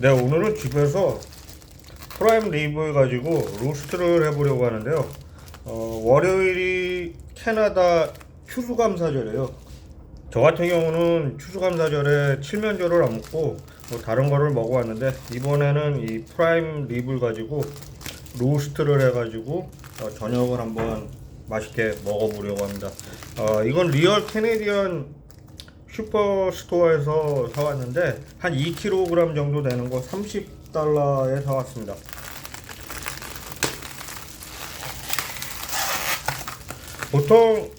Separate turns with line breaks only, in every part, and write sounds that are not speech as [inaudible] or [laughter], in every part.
네 오늘은 집에서 프라임 리브 가지고 로스트를 해보려고 하는데요. 어, 월요일이 캐나다 추수감사절이에요. 저 같은 경우는 추수감사절에 칠면조를 안 먹고 뭐 다른 거를 먹어왔는데 이번에는 이 프라임 립을 가지고 로스트를 해가지고 어, 저녁을 한번 맛있게 먹어보려고 합니다. 어, 이건 리얼 캐네디언 슈퍼스토어에서 사왔는데 한 2kg 정도 되는 거 30달러에 사왔습니다. 보통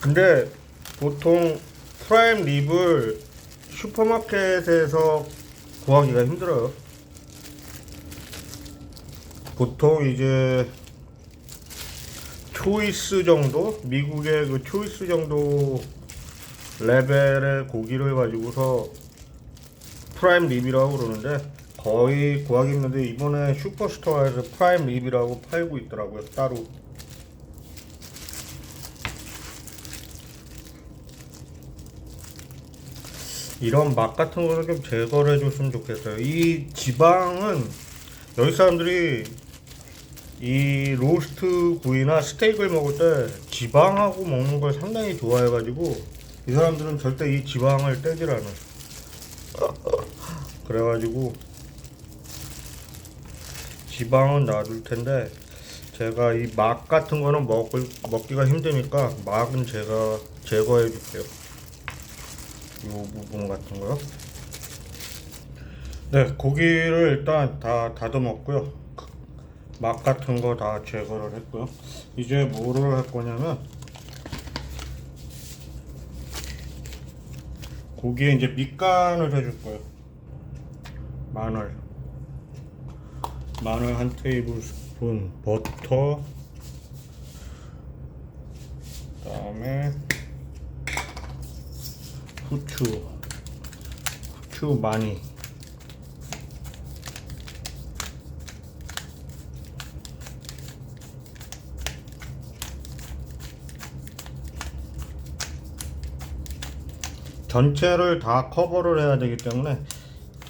근데 보통 프라임 립을 슈퍼마켓에서 구하기가 힘들어요. 보통 이제 초이스 정도 미국의 그 초이스 정도 레벨의 고기를 가지고서 프라임 립이라고 그러는데 거의 구하기 힘든데 이번에 슈퍼스토어에서 프라임 립이라고 팔고 있더라고요 따로. 이런 맛 같은 거를 좀 제거를 해줬으면 좋겠어요. 이 지방은 여기 사람들이 이 로스트 구이나 스테이크를 먹을 때 지방하고 먹는 걸 상당히 좋아해가지고 이 사람들은 절대 이 지방을 떼질 않아. 그래가지고 지방은 놔둘 텐데 제가 이 막 같은 거는 먹을, 먹기가 힘드니까 막은 제가 제거해 줄게요. 이 부분 같은 거요. 네, 고기를 일단 다 다듬었고요. 막 같은 거 다 제거를 했고요. 이제 뭐를 할 거냐면 고기에 이제 밑간을 해줄 거예요. 마늘, 마늘 한 테이블 스푼, 버터, 그다음에 후추, 후추 많이. 전체를 다 커버를 해야 되기 때문에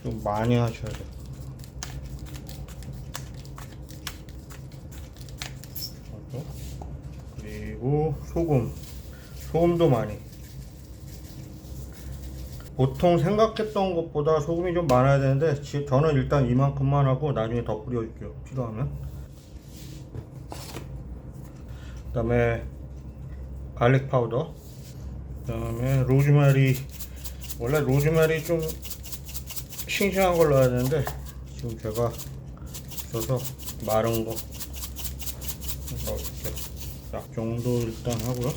좀 많이 하셔야 돼요. 그리고 소금, 소금도 많이. 보통 생각했던 것보다 소금이 좀 많아야 되는데 지- 저는 일단 이만큼만 하고 나중에 더 뿌려줄게요. 필요하면. 그 다음에 갈릭 파우더. 그 다음에 로즈마리 원래 로즈마리 좀 싱싱한 걸 넣어야 되는데 지금 제가 써서 마른 거 넣어줄게요 약 정도 일단 하고요.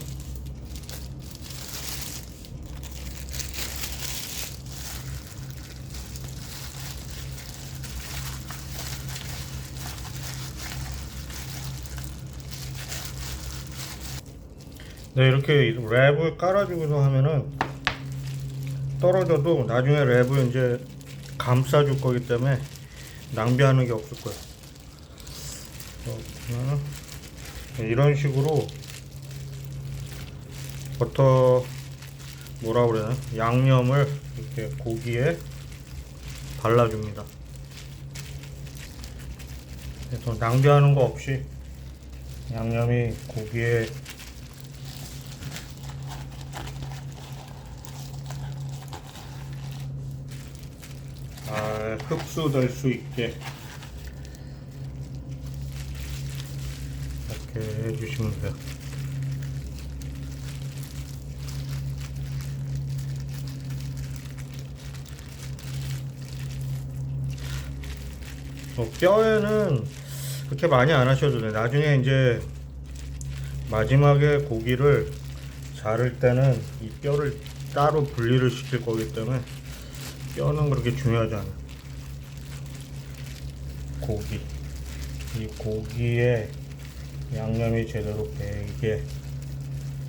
네 이렇게 랩을 깔아주고서 하면은 떨어져도 나중에 랩을 이제 감싸줄 거기 때문에 낭비하는 게 없을. 그렇구나. 이런 식으로 버터 뭐라 그래나 양념을 이렇게 고기에 발라줍니다. 그래서 낭비하는 거 없이 양념이 고기에 잘 흡수될 수 있게 이렇게 해주시면 돼요. 어, 뼈에는 그렇게 많이 안 하셔도 돼요. 나중에 이제 마지막에 고기를 자를 때는 이 뼈를 따로 분리를 시킬 거기 때문에 뼈는 그렇게 중요하지 않아요. 고기. 이 고기에 양념이 제대로 배게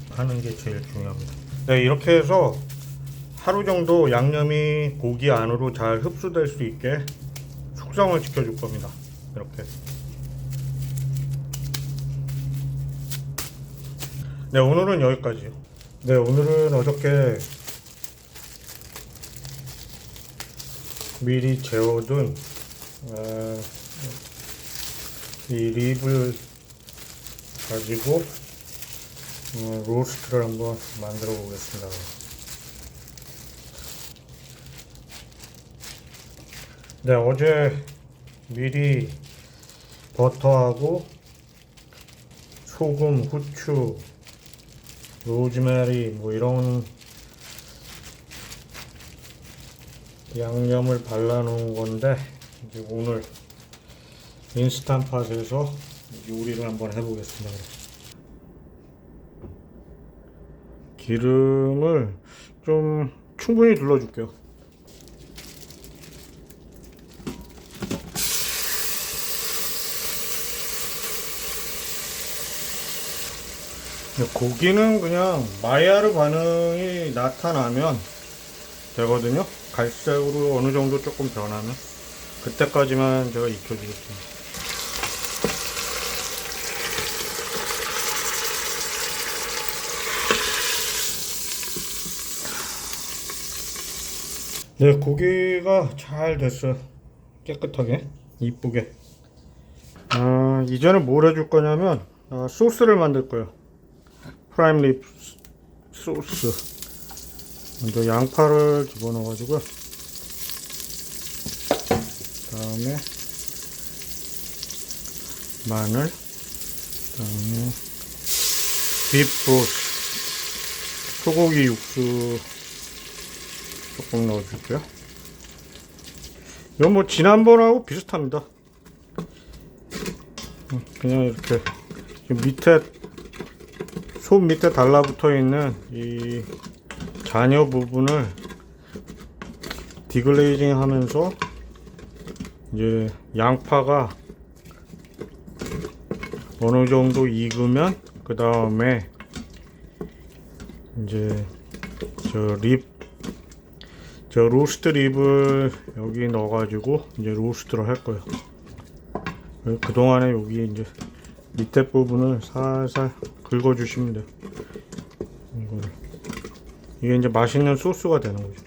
하는 게 제일 중요합니다. 네, 이렇게 해서 하루 정도 양념이 고기 안으로 잘 흡수될 수 있게 숙성을 시켜줄 겁니다. 이렇게. 네, 오늘은 여기까지요. 네, 오늘은 어저께 미리 재워둔 어, 이 립을 가지고 어, 로스트를 한번 만들어 보겠습니다. 네, 어제 미리 버터하고 소금, 후추, 로즈메리 뭐 이런 양념을 발라 놓은 건데 이제 오늘 인스턴트팟에서 요리를 한번 해보겠습니다. 기름을 좀 충분히 둘러줄게요. 고기는 그냥 마이야르 반응이 나타나면 되거든요. 갈색으로 어느 정도 조금 변하면 그때까지만 제가 익혀주겠습니다. 네, 고기가 잘 됐어요. 깨끗하게, 이쁘게. 아, 이제는 뭘 해줄 거냐면, 아, 소스를 만들 거예요. 프라임 립 소스. 먼저 양파를 집어넣어가지고요. 다음에 마늘, 다음에 비프로스, 소고기 육수 조금 넣어줄게요. 이건 뭐 지난번하고 비슷합니다. 그냥 이렇게 밑에 손 밑에 달라붙어 있는 이 잔여 부분을 디글레이징 하면서 이제 양파가 어느 정도 익으면 그 다음에 이제 저 립, 저 로스트 립을 여기 넣어가지고 이제 로스트를 할 거예요. 그 동안에 여기 이제 밑에 부분을 살살 긁어주시면 돼요. 이거를. 이게 이제 맛있는 소스가 되는 거죠.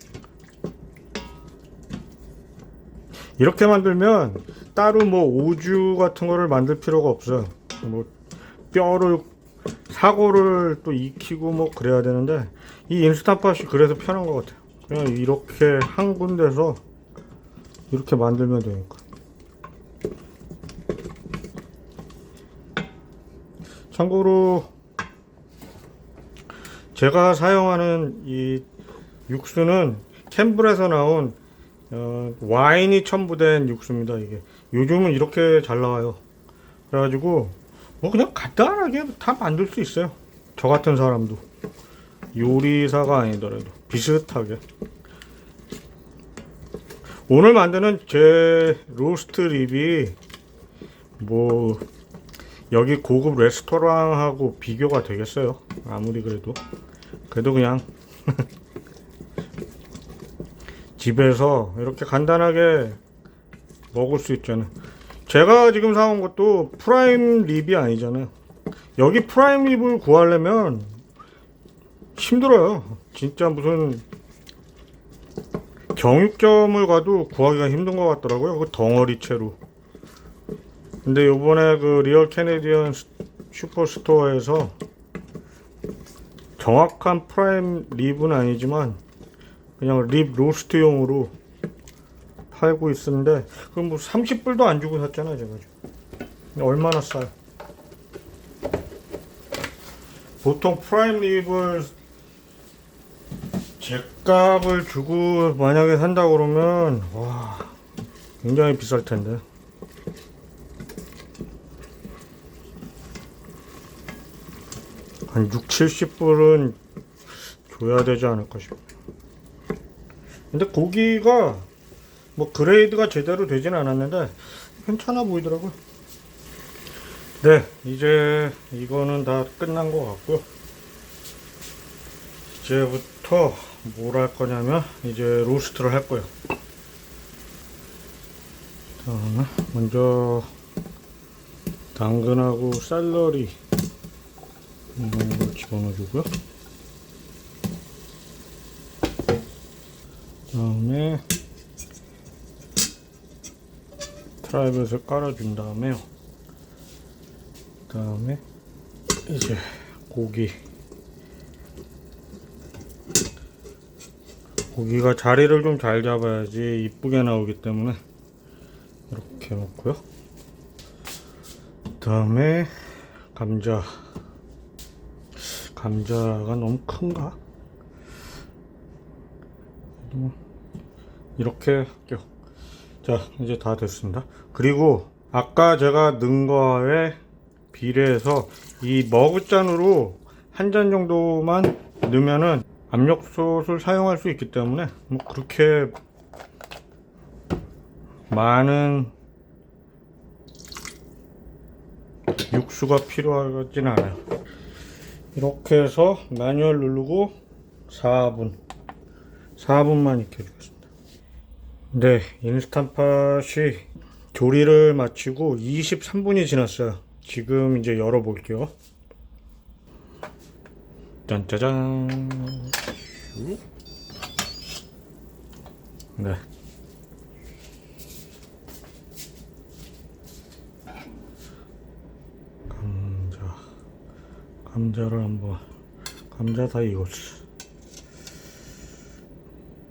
이렇게 만들면 따로 뭐 오주 같은 거를 만들 필요가 없어요. 뭐 뼈를 사고를 또 익히고 뭐 그래야 되는데 이 인스턴트팟이 그래서 편한 것 같아요. 그냥 이렇게 한 군데서 이렇게 만들면 되니까. 참고로 제가 사용하는 이 육수는 캠블에서 나온 어, 와인이 첨부된 육수입니다. 이게 요즘은 이렇게 잘 나와요. 그래가지고 뭐 그냥 간단하게 다 만들 수 있어요. 저 같은 사람도 요리사가 아니더라도 비슷하게 오늘 만드는 제 로스트 립이 뭐 여기 고급 레스토랑하고 비교가 되겠어요. 아무리 그래도. 그래도 그냥 [laughs] 집에서 이렇게 간단하게 먹을 수 있잖아요. 제가 지금 사온 것도 프라임 립이 아니잖아요. 여기 프라임 립을 구하려면 힘들어요. 진짜 무슨 경육점을 가도 구하기가 힘든 것 같더라고요. 그 덩어리채로. 근데 요번에 그 리얼 캐네디언 슈퍼스토어에서 정확한 프라임 립은 아니지만 그냥 립 로스트용으로 팔고 있는데 그럼 뭐 30불도 안 주고 샀잖아요 제가 얼마나 싸요 보통 프라임 립을 제값을 주고 만약에 산다 그러면 와 굉장히 비쌀 텐데 한 6, 70불은 줘야 되지 않을까 싶어요. 근데 고기가 뭐 그레이드가 제대로 되진 않았는데 괜찮아 보이더라고요. 네, 이제 이거는 다 끝난 것 같고요. 이제부터 뭘 할 거냐면 이제 로스트를 할 거예요. 자, 먼저 당근하고 샐러리 이런 걸 집어넣어주고요. 다음에 프라이빗을 깔아준 다음에요. 그 다음에 이제 고기 고기가 자리를 좀 잘 잡아야지 이쁘게 나오기 때문에 이렇게 놓고요. 그 다음에 감자 감자가 너무 큰가? 음, 이렇게 할게요. 자 이제 다 됐습니다. 그리고 아까 제가 넣은 거에 비례해서 이 머그잔으로 한 잔 정도만 넣으면은 압력솥을 사용할 수 있기 때문에 뭐 그렇게 많은 육수가 필요하진 않아요. 이렇게 해서 마뉴얼 누르고 4분 4분만 익혀주겠습니다. 네, 인스턴팟이 조리를 마치고 23분이 지났어요. 지금 이제 열어볼게요. 짠짜잔. 슉. 네. 감자. 감자를 한번 감자 다 익었어.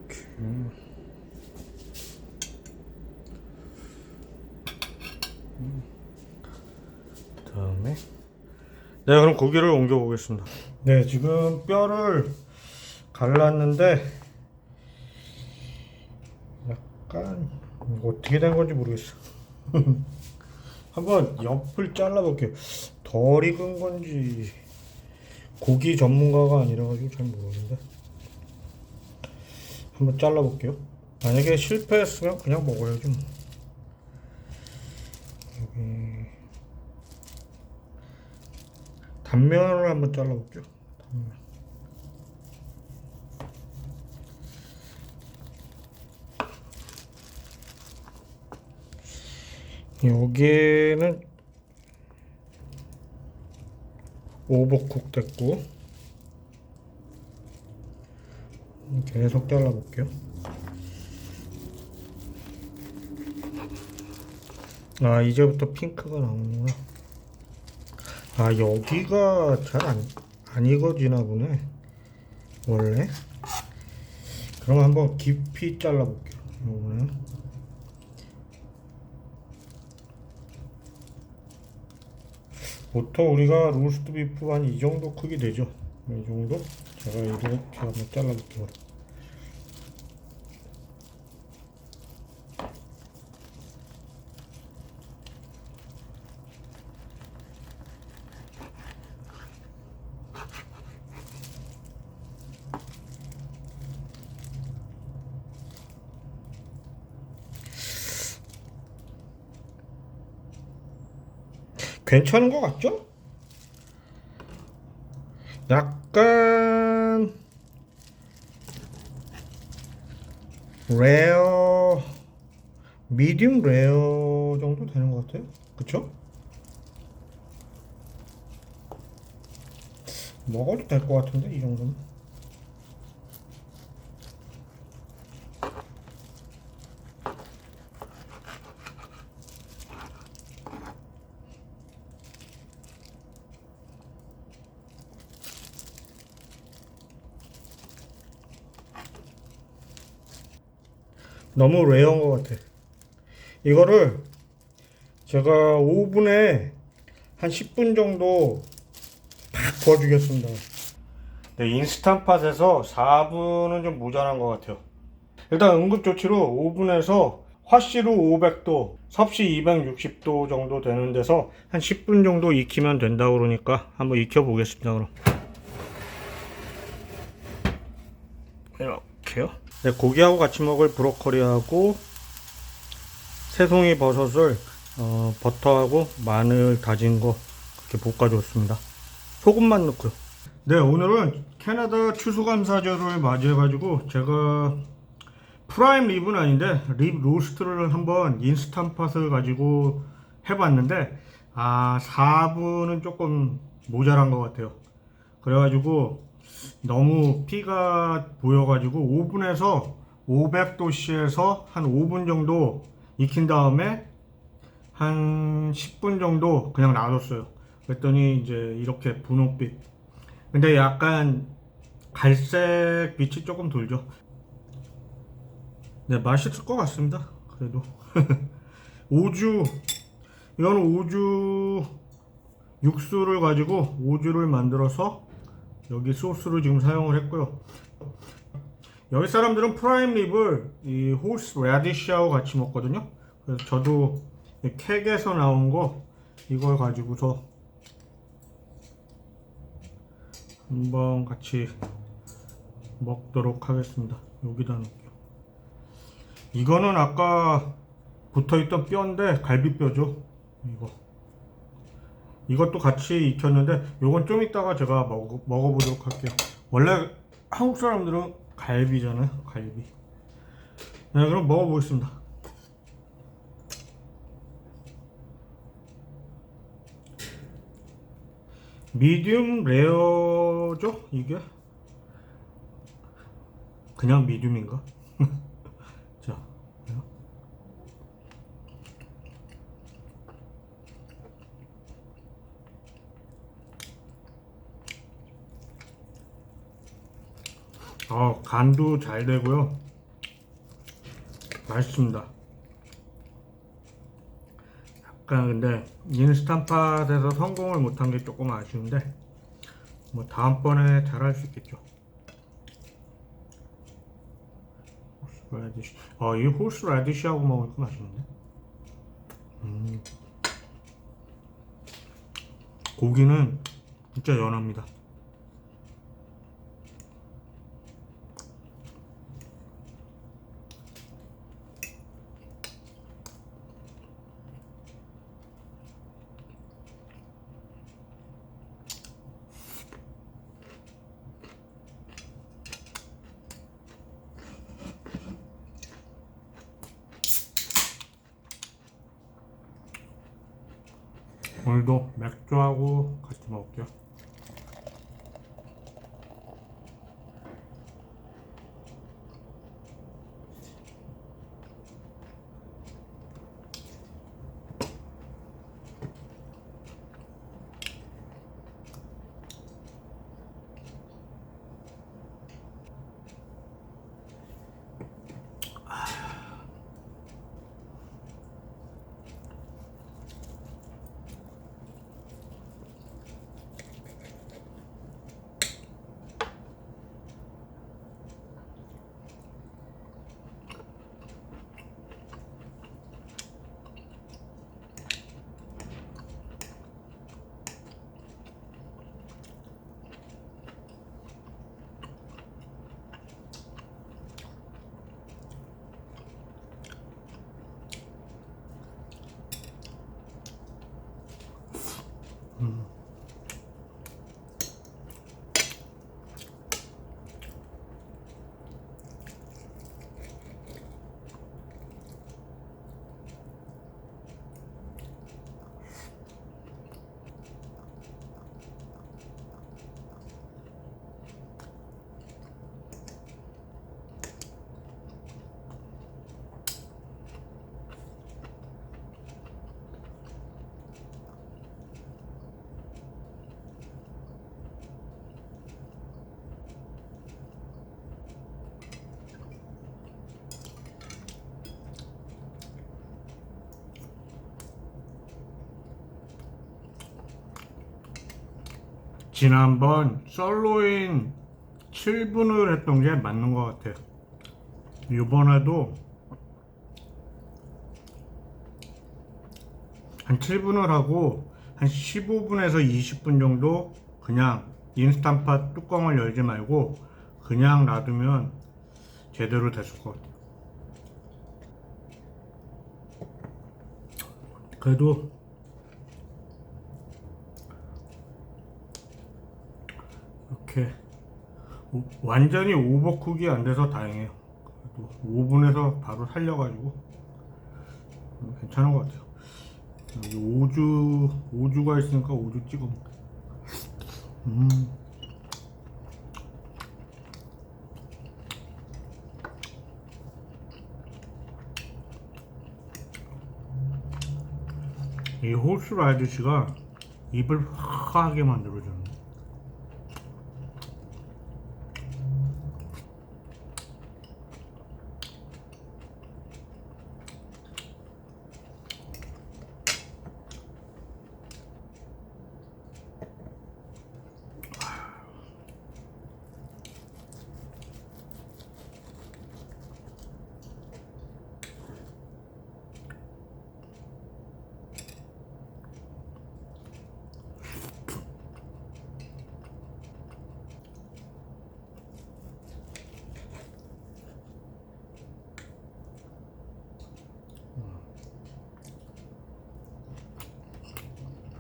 이렇게. 다음에 네 그럼 고기를 옮겨 보겠습니다 네 지금 뼈를 갈랐는데 약간 어떻게 된 건지 모르겠어. [laughs] 한번 옆을 잘라 볼게요. 덜 익은 건지 고기 전문가가 아니라 가지고 잘 모르는데. 한번 잘라 볼게요. 만약에 실패했으면 그냥 먹어야지 뭐. 여기 단면을 한번 잘라볼게요. 단면. 여기는 오버쿡 됐고 계속 잘라볼게요. 아 이제부터 핑크가 나오는구나. 아 여기가 잘안 안 익어지나 보네. 원래? 그럼 한번 깊이 잘라 볼게요. 요거는. 보통 우리가 로스트 비프 한 이 정도 크기 되죠? 이 정도? 제가 이렇게 한번 잘라 볼게요 괜찮은 것 같죠? 약간 레어 미디움 레어 정도 되는 것 같아요. 그쵸? 먹어도 될 것 같은데 이 정도면. 너무 레어인 것 같아. 이거를 제가 오븐에 한 10분 정도 팍 구워주겠습니다. 네, 인스턴팟에서 4분은 좀 모자란 것 같아요. 일단 응급조치로 오븐에서 화씨로 500도, 섭씨 260도 정도 되는 데서 한 10분 정도 익히면 된다고 그러니까 한번 익혀 보겠습니다. 그럼. 이렇게요. 네, 고기하고 같이 먹을 브로콜리하고 새송이 버섯을 어, 버터하고 마늘 다진 거 그렇게 볶아줬습니다. 소금만 넣고요. 네, 오늘은 캐나다 추수감사절을 맞이해가지고 제가 프라임 립은 아닌데 립 로스트를 한번 인스턴팟을 가지고 해봤는데 아 4분은 조금 모자란 것 같아요. 그래가지고 너무 피가 보여가지고 오븐에서 500도씨에서 한 5분 정도 익힌 다음에 한 10분 정도 그냥 놔뒀어요. 그랬더니 이제 이렇게 분홍빛. 근데 약간 갈색 빛이 조금 돌죠. 네, 맛있을 것 같습니다. 그래도. [laughs] 오주. 이거는 오주 육수를 가지고 오주를 만들어서 여기 소스를 지금 사용을 했고요. 여기 사람들은 프라임 립을 이 호스 레디시하고 같이 먹거든요. 그래서 저도 이 캑에서 나온 거 이걸 가지고서 한번 같이 먹도록 하겠습니다. 여기다 놓을게요. 이거는 아까 붙어있던 뼈인데 갈비뼈죠. 이거. 이것도 같이 익혔는데 요건 좀 이따가 제가 먹어, 먹어보도록 할게요. 원래 한국 사람들은 갈비잖아요. 갈비. 네, 그럼 먹어보겠습니다. 미디움 레어죠? 이게? 그냥 미디움인가? [laughs] 자, 어, 간도 잘 되고요. 맛있습니다. 약간 근데 인스턴팟에서 성공을 못한 게 조금 아쉬운데 뭐 다음번에 잘할 수 있겠죠. 호스 라디시. 어, 이 호스 라디시하고 먹으니까 맛있는데. 음. 고기는 진짜 연합니다. 오늘도 맥주하고 같이 먹을게요. 지난번 썰로인 7분을 했던 게 맞는 것 같아요. 이번에도 한 7분을 하고 한 15분에서 20분 정도 그냥 인스턴팟 뚜껑을 열지 말고 그냥 놔두면 제대로 됐을 것 같아요. 그래도 이렇게 오- 완전히 오버쿡이 안 돼서 다행이에요. 그래도 5분에서 바로 살려가지고 음, 괜찮은 것 같아요. 여기 오주 오주가 있으니까 오주 찍어 먹. 음. 이 호스라이드시가 입을 화하게 만들어주는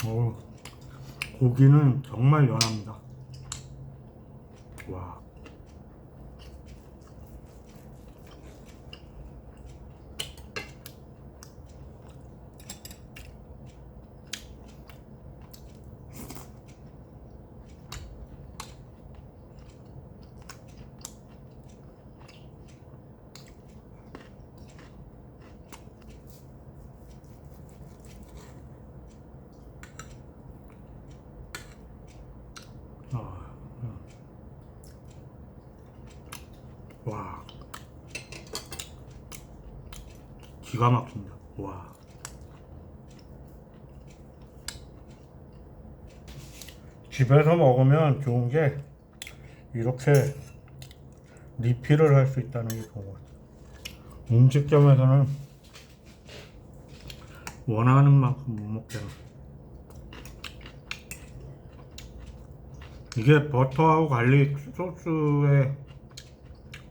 어, 고기는 정말 연합니다. 와. 아, 음. 와. 기가 막힙니다. 와. 집에서 먹으면 좋은 게 이렇게 리필을 할 수 있다는 게 좋은 것 같아요. 음식점에서는 원하는 만큼 못 먹잖아. 이게 버터하고 갈릭 소스에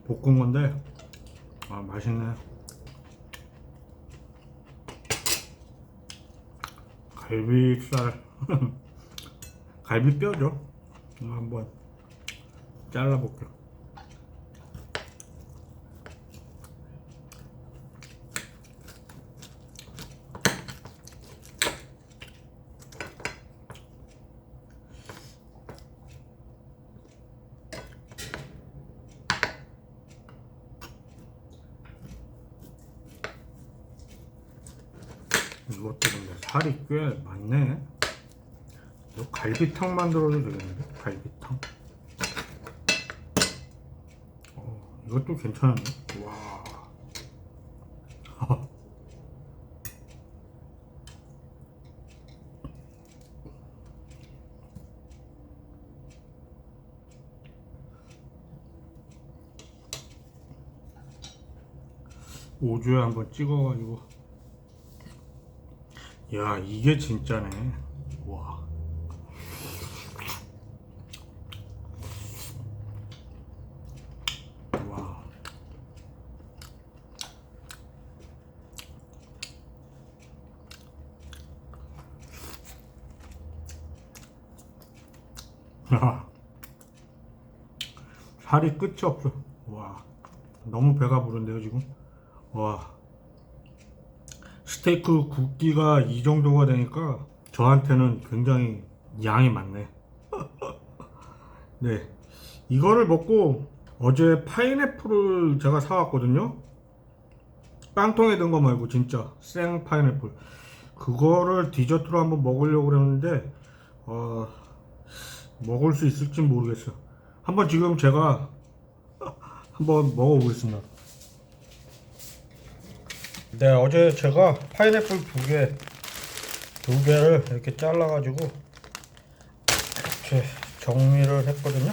볶은 건데 아 맛있네 갈비살. [laughs] 갈비뼈죠. 한번 잘라볼게요 이것도 살이 꽤 많네. 이거 갈비탕 만들어도 되겠는데? 갈비탕. 어, 이것도 괜찮은데? 와. [laughs] 오주에 한번 찍어가지고 야 이게 진짜네 와. 살이 끝이 없어. 와. 너무 배가 부른데요, 지금? 와. 스테이크 굵기가 이 정도가 되니까 저한테는 굉장히 양이 많네. [laughs] 네. 이거를 먹고 어제 파인애플을 제가 사왔거든요. 깡통에 든 거 말고 진짜 생 파인애플. 그거를 디저트로 한번 먹으려고 그랬는데 어, 먹을 수 있을지 모르겠어. 한번 지금 제가 [laughs] 한번 먹어보겠습니다. 네, 어제 제가 파인애플 두 개, 두 개를 이렇게 잘라가지고 이렇게 정리를 했거든요.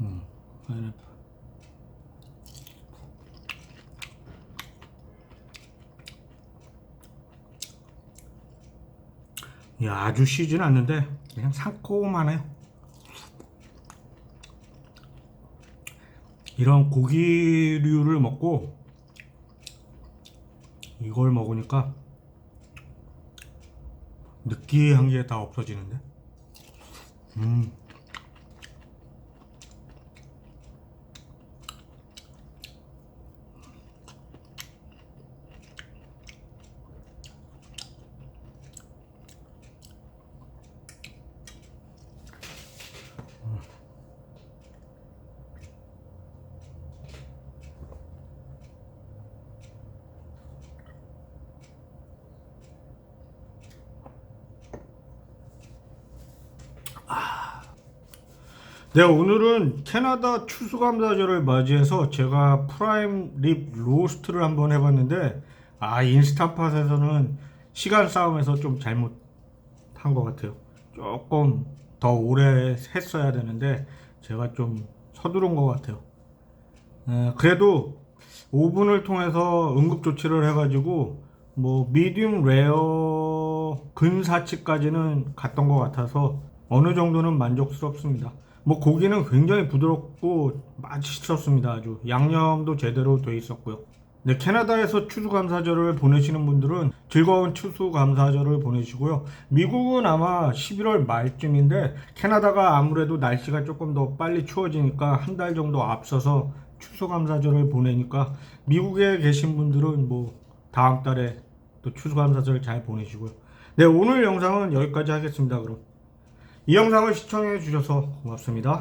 음, 파인애플. 야, 아주 시진 않는데 그냥 상콤하네요. 이런 고기류를 먹고 이걸 먹으니까 느끼한 게 다 없어지는데. 음. 네, 오늘은 캐나다 추수감사절을 맞이해서 제가 프라임 립 로스트를 한번 해봤는데, 아, 인스타팟에서는 시간 싸움에서 좀 잘못한 것 같아요. 조금 더 오래 했어야 되는데, 제가 좀 서두른 것 같아요. 에, 그래도 오븐을 통해서 응급조치를 해가지고, 뭐, 미디움 레어 근사치까지는 갔던 것 같아서 어느 정도는 만족스럽습니다. 뭐 고기는 굉장히 부드럽고 맛있었습니다. 아주 양념도 제대로 돼 있었고요. 네, 캐나다에서 추수감사절을 보내시는 분들은 즐거운 추수감사절을 보내시고요. 미국은 아마 11월 말쯤인데 캐나다가 아무래도 날씨가 조금 더 빨리 추워지니까 한 달 정도 앞서서 추수감사절을 보내니까 미국에 계신 분들은 뭐 다음 달에 또 추수감사절 잘 보내시고요. 네, 오늘 영상은 여기까지 하겠습니다. 그럼 이 영상을 시청해 주셔서 고맙습니다.